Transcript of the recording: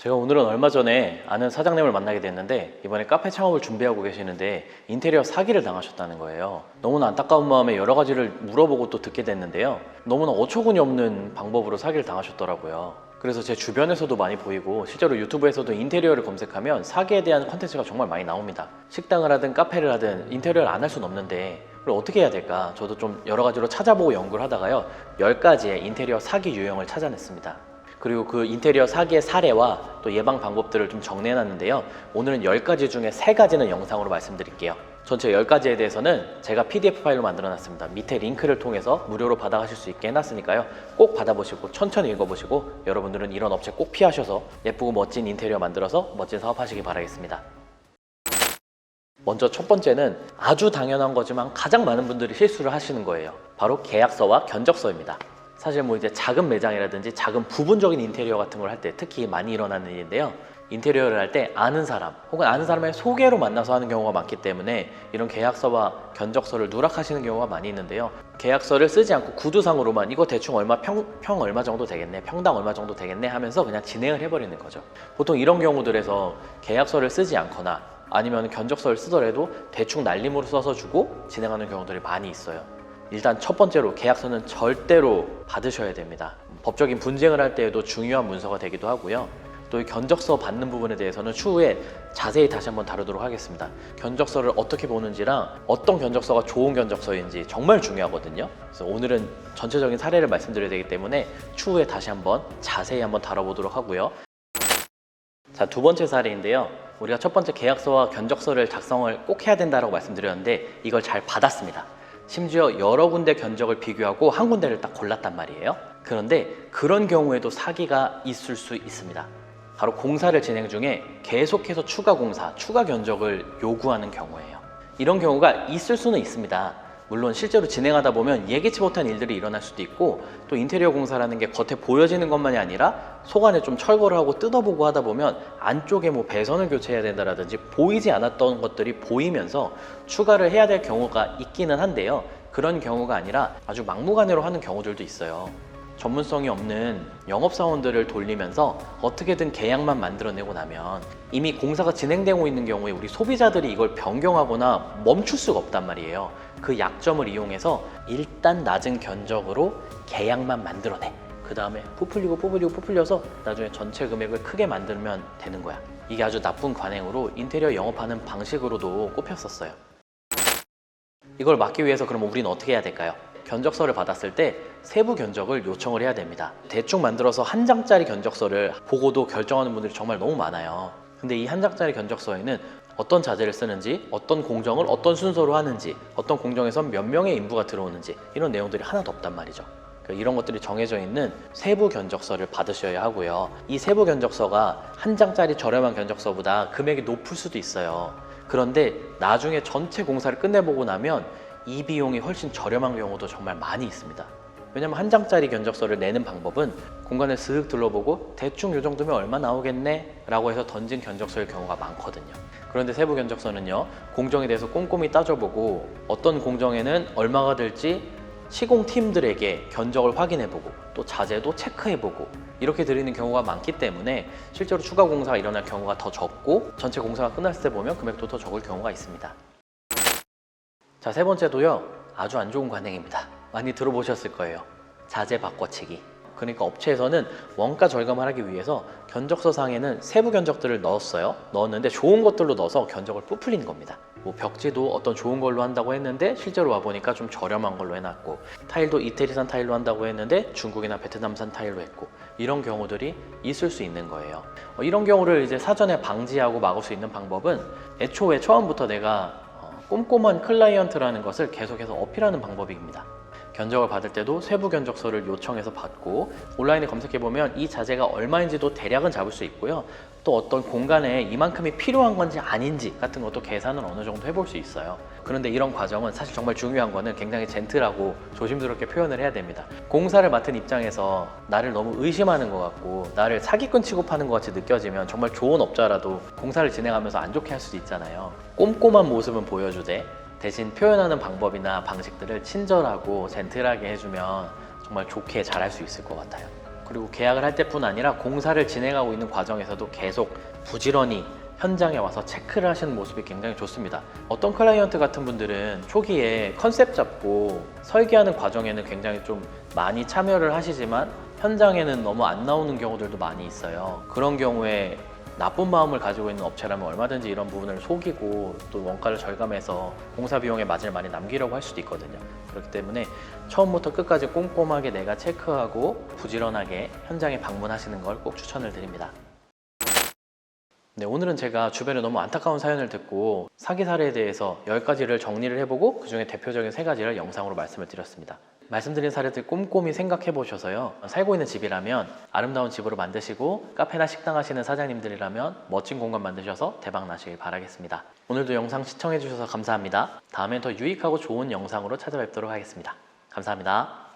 제가 오늘은 얼마 전에 아는 사장님을 만나게 됐는데 이번에 카페 창업을 준비하고 계시는데 인테리어 사기를 당하셨다는 거예요. 너무나 안타까운 마음에 여러 가지를 물어보고 또 듣게 됐는데요. 너무나 어처구니 없는 방법으로 사기를 당하셨더라고요. 그래서 제 주변에서도 많이 보이고 실제로 유튜브에서도 인테리어를 검색하면 사기에 대한 컨텐츠가 정말 많이 나옵니다. 식당을 하든 카페를 하든 인테리어를 안 할 수는 없는데 그걸 어떻게 해야 될까? 저도 좀 여러 가지로 찾아보고 연구를 하다가요. 10가지의 인테리어 사기 유형을 찾아냈습니다. 그리고 그 인테리어 사기의 사례와 또 예방 방법들을 좀 정리해놨는데요. 오늘은 10가지 중에 3가지는 영상으로 말씀드릴게요. 전체 10가지에 대해서는 제가 PDF 파일로 만들어놨습니다. 밑에 링크를 통해서 무료로 받아가실 수 있게 해놨으니까요. 꼭 받아보시고 천천히 읽어보시고 여러분들은 이런 업체 꼭 피하셔서 예쁘고 멋진 인테리어 만들어서 멋진 사업하시기 바라겠습니다. 먼저 첫 번째는 아주 당연한 거지만 가장 많은 분들이 실수를 하시는 거예요. 바로 계약서와 견적서입니다. 사실 뭐 이제 작은 매장이라든지 작은 부분적인 인테리어 같은 걸 할 때 특히 많이 일어나는 일인데요. 인테리어를 할 때 아는 사람 혹은 아는 사람의 소개로 만나서 하는 경우가 많기 때문에 이런 계약서와 견적서를 누락하시는 경우가 많이 있는데요. 계약서를 쓰지 않고 구두상으로만 이거 대충 얼마 평, 평 얼마 정도 되겠네, 평당 얼마 정도 되겠네 하면서 그냥 진행을 해버리는 거죠. 보통 이런 경우들에서 계약서를 쓰지 않거나 아니면 견적서를 쓰더라도 대충 날림으로 써서 주고 진행하는 경우들이 많이 있어요. 일단 첫 번째로 계약서는 절대로 받으셔야 됩니다. 법적인 분쟁을 할 때에도 중요한 문서가 되기도 하고요. 또이 견적서 받는 부분에 대해서는 추후에 자세히 다시 한번 다루도록 하겠습니다. 견적서를 어떻게 보는지랑 어떤 견적서가 좋은 견적서인지 정말 중요하거든요. 그래서 오늘은 전체적인 사례를 말씀드려야 되기 때문에 추후에 다시 한번 자세히 한번 다뤄보도록 하고요. 자, 두 번째 사례인데요. 우리가 첫 번째 계약서와 견적서를 작성을 꼭 해야 된다고 말씀드렸는데 이걸 잘 받았습니다. 심지어 여러 군데 견적을 비교하고 한 군데를 딱 골랐단 말이에요. 그런데 그런 경우에도 사기가 있을 수 있습니다. 바로 공사를 진행 중에 계속해서 추가 공사, 추가 견적을 요구하는 경우예요. 이런 경우가 있을 수는 있습니다. 물론 실제로 진행하다 보면 예기치 못한 일들이 일어날 수도 있고 또 인테리어 공사라는 게 겉에 보여지는 것만이 아니라 속 안에 좀 철거를 하고 뜯어보고 하다 보면 안쪽에 뭐 배선을 교체해야 된다라든지 보이지 않았던 것들이 보이면서 추가를 해야 될 경우가 있기는 한데요. 그런 경우가 아니라 아주 막무가내로 하는 경우들도 있어요. 전문성이 없는 영업사원들을 돌리면서 어떻게든 계약만 만들어내고 나면 이미 공사가 진행되고 있는 경우에 우리 소비자들이 이걸 변경하거나 멈출 수가 없단 말이에요. 그 약점을 이용해서 일단 낮은 견적으로 계약만 만들어내. 그 다음에 부풀리고 부풀리고 부풀려서 나중에 전체 금액을 크게 만들면 되는 거야. 이게 아주 나쁜 관행으로 인테리어 영업하는 방식으로도 꼽혔었어요. 이걸 막기 위해서 그럼 우리는 어떻게 해야 될까요? 견적서를 받았을 때 세부 견적을 요청을 해야 됩니다. 대충 만들어서 한 장짜리 견적서를 보고도 결정하는 분들이 정말 너무 많아요. 근데 이 한 장짜리 견적서에는 어떤 자재를 쓰는지, 어떤 공정을 어떤 순서로 하는지, 어떤 공정에선 몇 명의 인부가 들어오는지 이런 내용들이 하나도 없단 말이죠. 그러니까 이런 것들이 정해져 있는 세부 견적서를 받으셔야 하고요. 이 세부 견적서가 한 장짜리 저렴한 견적서보다 금액이 높을 수도 있어요. 그런데 나중에 전체 공사를 끝내보고 나면 이 비용이 훨씬 저렴한 경우도 정말 많이 있습니다. 왜냐면 한 장짜리 견적서를 내는 방법은 공간을 슥 둘러보고 대충 요 정도면 얼마 나오겠네 라고 해서 던진 견적서일 경우가 많거든요. 그런데 세부 견적서는요, 공정에 대해서 꼼꼼히 따져보고 어떤 공정에는 얼마가 될지 시공팀들에게 견적을 확인해보고 또 자재도 체크해보고 이렇게 드리는 경우가 많기 때문에 실제로 추가 공사가 일어날 경우가 더 적고 전체 공사가 끝났을 때 보면 금액도 더 적을 경우가 있습니다. 자, 세 번째도요. 아주 안 좋은 관행입니다. 많이 들어보셨을 거예요. 자재 바꿔치기. 그러니까 업체에서는 원가 절감을 하기 위해서 견적서 상에는 세부 견적들을 넣었어요. 넣었는데 좋은 것들로 넣어서 견적을 부풀린 겁니다. 뭐 벽지도 어떤 좋은 걸로 한다고 했는데 실제로 와 보니까 좀 저렴한 걸로 해놨고 타일도 이태리산 타일로 한다고 했는데 중국이나 베트남산 타일로 했고 이런 경우들이 있을 수 있는 거예요. 어, 이런 경우를 이제 사전에 방지하고 막을 수 있는 방법은 애초에 처음부터 내가 어, 꼼꼼한 클라이언트라는 것을 계속해서 어필하는 방법입니다. 견적을 받을 때도 세부 견적서를 요청해서 받고 온라인에 검색해 보면 이 자재가 얼마인지도 대략은 잡을 수 있고요. 또 어떤 공간에 이만큼이 필요한 건지 아닌지 같은 것도 계산을 어느 정도 해볼 수 있어요. 그런데 이런 과정은 사실 정말 중요한 거는 굉장히 젠틀하고 조심스럽게 표현을 해야 됩니다. 공사를 맡은 입장에서 나를 너무 의심하는 것 같고 나를 사기꾼 취급하는 것 같이 느껴지면 정말 좋은 업자라도 공사를 진행하면서 안 좋게 할 수도 있잖아요. 꼼꼼한 모습은 보여주되 대신 표현하는 방법이나 방식들을 친절하고 젠틀하게 해주면 정말 좋게 잘할 수 있을 것 같아요. 그리고 계약을 할 때뿐 아니라 공사를 진행하고 있는 과정에서도 계속 부지런히 현장에 와서 체크를 하시는 모습이 굉장히 좋습니다. 어떤 클라이언트 같은 분들은 초기에 컨셉 잡고 설계하는 과정에는 굉장히 좀 많이 참여를 하시지만 현장에는 너무 안 나오는 경우들도 많이 있어요. 그런 경우에 나쁜 마음을 가지고 있는 업체라면 얼마든지 이런 부분을 속이고 또 원가를 절감해서 공사 비용의 마진을 많이 남기려고 할 수도 있거든요. 그렇기 때문에 처음부터 끝까지 꼼꼼하게 내가 체크하고 부지런하게 현장에 방문하시는 걸 꼭 추천을 드립니다. 네, 오늘은 제가 주변에 너무 안타까운 사연을 듣고 사기 사례에 대해서 10가지를 정리를 해보고 그중에 대표적인 3가지를 영상으로 말씀을 드렸습니다. 말씀드린 사례들 꼼꼼히 생각해 보셔서요. 살고 있는 집이라면 아름다운 집으로 만드시고 카페나 식당 하시는 사장님들이라면 멋진 공간 만드셔서 대박 나시길 바라겠습니다. 오늘도 영상 시청해 주셔서 감사합니다. 다음엔 더 유익하고 좋은 영상으로 찾아뵙도록 하겠습니다. 감사합니다.